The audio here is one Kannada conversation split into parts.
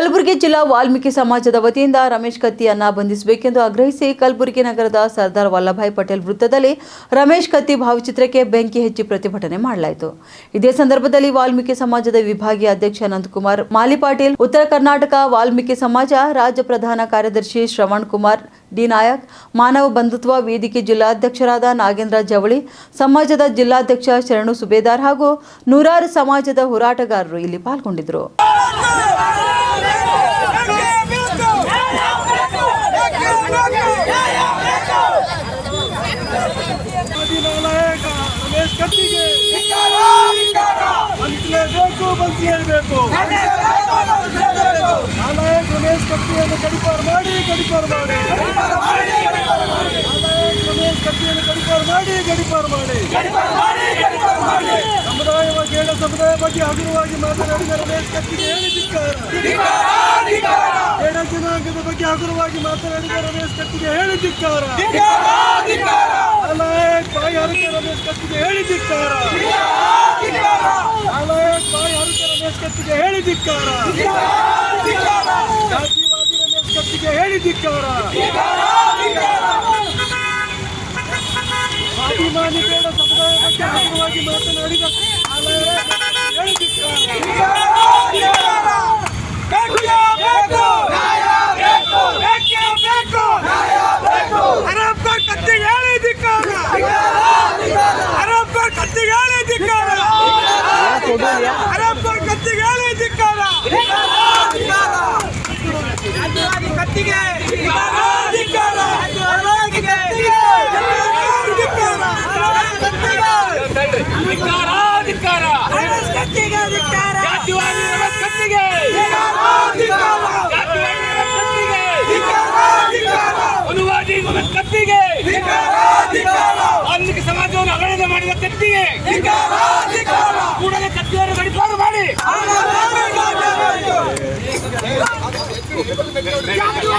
ಕಲಬುರಗಿ ಜಿಲ್ಲಾ ವಾಲ್ಮೀಕಿ ಸಮಾಜದ ವತಿಯಿಂದ ರಮೇಶ್ ಕತ್ತಿಯನ್ನ ಬಂಧಿಸಬೇಕೆಂದು ಆಗ್ರಹಿಸಿ ಕಲಬುರಗಿ ನಗರದ ಸರ್ದಾರ್ ವಲ್ಲಭಾಯ್ ಪಟೇಲ್ ವೃತ್ತದಲ್ಲಿ ರಮೇಶ್ ಕತ್ತಿ ಭಾವಚಿತ್ರಕ್ಕೆ ಬೆಂಕಿ ಹೆಚ್ಚಿ ಪ್ರತಿಭಟನೆ ಮಾಡಲಾಯಿತು. ಇದೇ ಸಂದರ್ಭದಲ್ಲಿ ವಾಲ್ಮೀಕಿ ಸಮಾಜದ ವಿಭಾಗೀಯ ಅಧ್ಯಕ್ಷ ಅನಂತಕುಮಾರ್ ಮಾಲಿ ಪಾಟೀಲ್ ಉತ್ತರ ಕರ್ನಾಟಕ ವಾಲ್ಮೀಕಿ ಸಮಾಜ ರಾಜ್ಯ ಪ್ರಧಾನ ಕಾರ್ಯದರ್ಶಿ ಶ್ರವಣ್ ಕುಮಾರ್, ಡಿ ನಾಯಕ್, ಮಾನವ ಬಂಧುತ್ವ ವೇದಿಕೆ ಜಿಲ್ಲಾಧ್ಯಕ್ಷರಾದ ನಾಗೇಂದ್ರ ಜವಳಿ, ಸಮಾಜದ ಜಿಲ್ಲಾಧ್ಯಕ್ಷ ಶರಣು ಸುಬೇದಾರ್ ಹಾಗೂ ನೂರಾರು ಸಮಾಜದ ಹೋರಾಟಗಾರರು ಇಲ್ಲಿ ಪಾಲ್ಗೊಂಡಿದ್ದರು ನಾಯಕ ರಮೇಶ್ ಕತ್ತಿಗೆ ಬಂದಿರಬೇಕು ಬಂದಿರಬೇಕು ನಾಯಕ ರಮೇಶ್ ಗಡಿಪಾರು ಮಾಡಿ ಗಡಿಪಾರು ಮಾಡಿ. ರಮೇಶ್ ಕತ್ತಿಯನ್ನು ಗಡಿಪಾರು ಮಾಡಿ. ಗಡಿಪಾರು ಮಾಡಿ ಸಮುದಾಯ ಬಗ್ಗೆ ಏಳ ಸಮುದಾಯ ಬಗ್ಗೆ ಹಗುರವಾಗಿ ಮಾತನಾಡಿದ ರಮೇಶ್ ಕತ್ತಿಗೆ ಹೇಳಿದಿದ್ದಾರೆ ಎಡ ಜನಾಂಗದ ಬಗ್ಗೆ ಹಗುರವಾಗಿ ಮಾತನಾಡಿದ ರಮೇಶ್ ಕತ್ತಿಗೆ ಹೇಳಿದಿದ್ದಾರೆ ನಾಯಕ್ ಬಾಯಿ ಹರಕೆ ರಮೇಶ್ ಕತ್ತಿಗೆ ಹೇಳಿದಿಕ್ಕಾರ ನಾಯಕ್ ಬಾಯಿ ಹರಕೆ ರಮೇಶ್ ಕತ್ತಿಗೆ ಹೇಳಿದಿಕ್ಕಾರ ಜಾತಿವಾದಿ ರಮೇಶ್ ಕತ್ತಿಗೆ ಹೇಳಿದಿಕ್ಕಾರ ಸ್ವಾಭಿಮಾನಿ ಬೇಡ ಸಮುದಾಯ ಬಗ್ಗೆ ಹಗುರವಾಗಿ ಮಾತನಾಡಿದ ನಾಲಾಯಕ್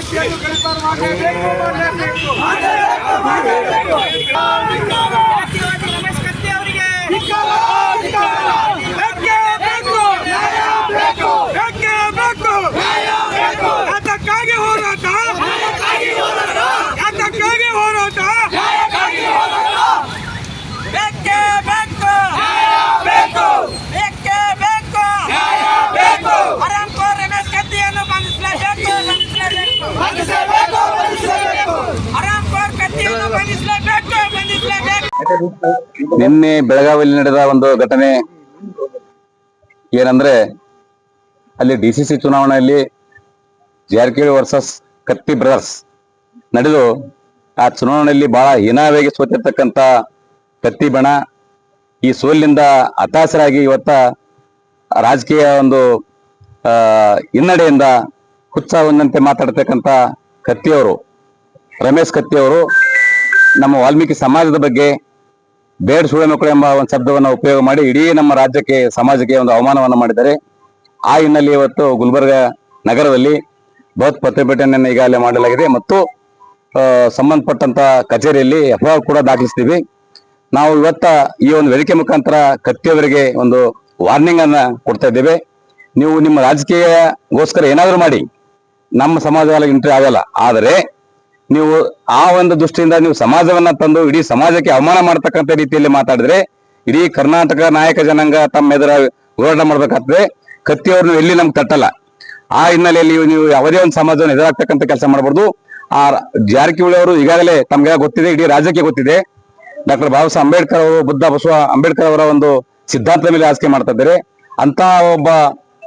ಕತ್ತಿಯನ್ನು ಗಡಿಪಾರು ಮಾಡಬೇಕು ಮಾಡಬೇಕು ರಮೇಶ್ ಕತ್ತಿ ಅವರಿಗೆ ಬೇಕೇ ಬೇಕು ಬೇಕೇ ಬೇಕು ಯಾತಕ್ಕಾಗಿ ಹೋರಾಟ ಯಾತಕ್ಕಾಗಿ ಹೋರಾಟ ಬೇಕೇ ಬೇಕು ಬೇಕು ಬೇಕೇ ಬೇಕು ಬೇಕು ಹರಾಮ್ಖೋರ್ ರಮೇಶ್ ಕತ್ತಿಯನ್ನು ಬಂಧಿಸಲೇಬೇಕು ಬಂಧಿಸಲೇಬೇಕು ಹರಾಮ್ಖೋರ್ ಕತ್ತಿಯನ್ನು ಬಂಧಿಸಲೇಬೇಕು ಬಂಧಿಸಲೇಬೇಕು ನಿನ್ನೆ ಬೆಳಗಾವಿಯಲ್ಲಿ ನಡೆದ ಒಂದು ಘಟನೆ ಏನಂದ್ರೆ ಅಲ್ಲಿ ಡಿ ಸಿ ಸಿ ಚುನಾವಣೆಯಲ್ಲಿ ಜಾರಕಿಹೊಳಿ ವರ್ಸಸ್ ಕತ್ತಿ ಬ್ರದರ್ಸ್ ನಡೆದು ಆ ಚುನಾವಣೆಯಲ್ಲಿ ಬಹಳ ಹೀನಾವೇಗಿ ಸೋತಿರ್ತಕ್ಕಂತ ಕತ್ತಿ ಬಣ ಈ ಸೋಲಿನಿಂದ ಹತಾಶರಾಗಿ ಇವತ್ತ ರಾಜಕೀಯ ಒಂದು ಹಿನ್ನಡೆಯಿಂದ ಹುಚ್ಚ ಹೊಂದಂತೆ ಮಾತಾಡ್ತಕ್ಕಂಥ ಕತ್ತಿಯವರು, ರಮೇಶ್ ಕತ್ತಿಯವರು ನಮ್ಮ ವಾಲ್ಮೀಕಿ ಸಮಾಜದ ಬಗ್ಗೆ ಬೇಡ ಸುಳೆ ಮಕ್ಕಳು ಎಂಬ ಒಂದು ಶಬ್ದವನ್ನು ಉಪಯೋಗ ಮಾಡಿ ಇಡೀ ನಮ್ಮ ರಾಜ್ಯಕ್ಕೆ, ಸಮಾಜಕ್ಕೆ ಒಂದು ಅವಮಾನವನ್ನು ಮಾಡಿದ್ದಾರೆ. ಆ ಹಿನ್ನೆಲೆ ಇವತ್ತು ಗುಲ್ಬರ್ಗ ನಗರದಲ್ಲಿ ಬೃಹತ್ ಪ್ರತಿಭಟನೆಯನ್ನು ಈಗಾಗಲೇ ಮಾಡಲಾಗಿದೆ ಮತ್ತು ಸಂಬಂಧಪಟ್ಟಂತ ಕಚೇರಿಯಲ್ಲಿ ಎಫ್ ಕೂಡ ದಾಖಲಿಸ್ತೀವಿ. ನಾವು ಇವತ್ತ ಈ ಒಂದು ವೇದಿಕೆ ಮುಖಾಂತರ ಕತ್ತಿಯವರಿಗೆ ಒಂದು ವಾರ್ನಿಂಗ್ ಅನ್ನ ಕೊಡ್ತಾ ಇದ್ದೇವೆ. ನೀವು ನಿಮ್ಮ ರಾಜಕೀಯಗೋಸ್ಕರ ಏನಾದರೂ ಮಾಡಿ, ನಮ್ಮ ಸಮಾಜದಲ್ಲಿ ಎಂಟ್ರಿ ಆಗಲ್ಲ. ಆದರೆ ನೀವು ಆ ಒಂದು ದೃಷ್ಟಿಯಿಂದ ನೀವು ಸಮಾಜವನ್ನ ತಂದು ಇಡೀ ಸಮಾಜಕ್ಕೆ ಅವಮಾನ ಮಾಡತಕ್ಕಂಥ ರೀತಿಯಲ್ಲಿ ಮಾತಾಡಿದ್ರೆ ಇಡೀ ಕರ್ನಾಟಕ ನಾಯಕ ಜನಾಂಗ ತಮ್ಮ ಎದುರ ಹೋರಾಟ ಮಾಡ್ಬೇಕಾಗ್ತದೆ. ಕತ್ತಿಯವ್ರನ್ನ ಎಲ್ಲಿ ನಮ್ಗೆ ತಟ್ಟಲ್ಲ. ಆ ಹಿನ್ನೆಲೆಯಲ್ಲಿ ನೀವು- ನೀವು ಯಾವುದೇ ಒಂದು ಸಮಾಜವನ್ನು ಎದುರಾಗ್ತಕ್ಕಂಥ ಕೆಲಸ ಮಾಡಬಾರ್ದು. ಆ ಜಾರಕಿಹೊಳಿ ಅವರು ಈಗಾಗಲೇ ತಮ್ಗೆ ಗೊತ್ತಿದೆ, ಇಡೀ ರಾಜ್ಯಕ್ಕೆ ಗೊತ್ತಿದೆ. ಡಾಕ್ಟರ್ ಬಾಬಾ ಸಾಹೇಬ್ ಅಂಬೇಡ್ಕರ್ ಅವರು, ಬುದ್ಧ ಬಸವ ಅಂಬೇಡ್ಕರ್ ಅವರ ಒಂದು ಸಿದ್ಧಾಂತದ ಮೇಲೆ ಆಸ್ಕೆ ಮಾಡ್ತಾ ಇದ್ದಾರೆ. ಅಂತ ಒಬ್ಬ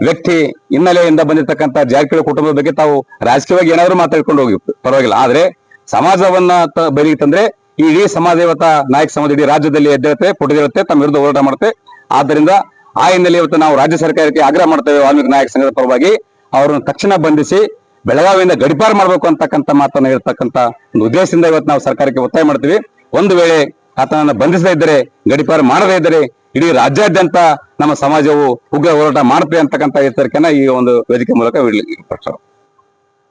ವ್ಯಕ್ತಿ ಹಿನ್ನೆಲೆಯಿಂದ ಬಂದಿರತಕ್ಕಂತ ಜಾರಕಿಹೊಳಿ ಕುಟುಂಬದ ಬಗ್ಗೆ ತಾವು ರಾಜಕೀಯವಾಗಿ ಏನಾದ್ರು ಮಾತಾಡ್ಕೊಂಡು ಹೋಗಿ ಪರವಾಗಿಲ್ಲ. ಆದ್ರೆ ಸಮಾಜವನ್ನ ಬದಿಗೆ ತಂದ್ರೆ ಈ ಇಡೀ ಸಮಾಜ ಇವತ್ತ ನಾಯಕ ಸಮಾಜ ಇಡೀ ರಾಜ್ಯದಲ್ಲಿ ಎದ್ದಿರುತ್ತೆ ಪುಟದಿರುತ್ತೆ, ತಮ್ಮ ವಿರುದ್ಧ ಹೋರಾಟ ಮಾಡುತ್ತೆ. ಆದ್ದರಿಂದ ಆ ಹಿನ್ನೆಲೆ ಇವತ್ತು ನಾವು ರಾಜ್ಯ ಸರ್ಕಾರಕ್ಕೆ ಆಗ್ರಹ ಮಾಡ್ತೇವೆ ವಾಲ್ಮೀಕಿ ನಾಯಕ ಸಂಘದ ಪರವಾಗಿ. ಅವರನ್ನು ತಕ್ಷಣ ಬಂಧಿಸಿ ಬೆಳಗಾವಿಯಿಂದ ಗಡಿಪಾರು ಮಾಡಬೇಕು ಅಂತಕ್ಕಂಥ ಮಾತನ್ನ ಹೇಳ್ತಕ್ಕಂಥ ಒಂದು ಉದ್ದೇಶದಿಂದ ಇವತ್ತು ನಾವು ಸರ್ಕಾರಕ್ಕೆ ಒತ್ತಾಯ ಮಾಡ್ತೀವಿ. ಒಂದು ವೇಳೆ ಆತನನ್ನು ಬಂಧಿಸದೇ ಇದ್ದರೆ, ಗಡಿಪಾರು ಮಾಡದೇ ಇದ್ದರೆ, ಇಡೀ ರಾಜ್ಯಾದ್ಯಂತ ನಮ್ಮ ಸಮಾಜವು ಉಗ್ರ ಹೋರಾಟ ಮಾಡುತ್ತೆ ಅಂತಕ್ಕಂಥ ಎಚ್ಚರಿಕೆಯನ್ನ ಈ ಒಂದು ವೇದಿಕೆ ಮೂಲಕ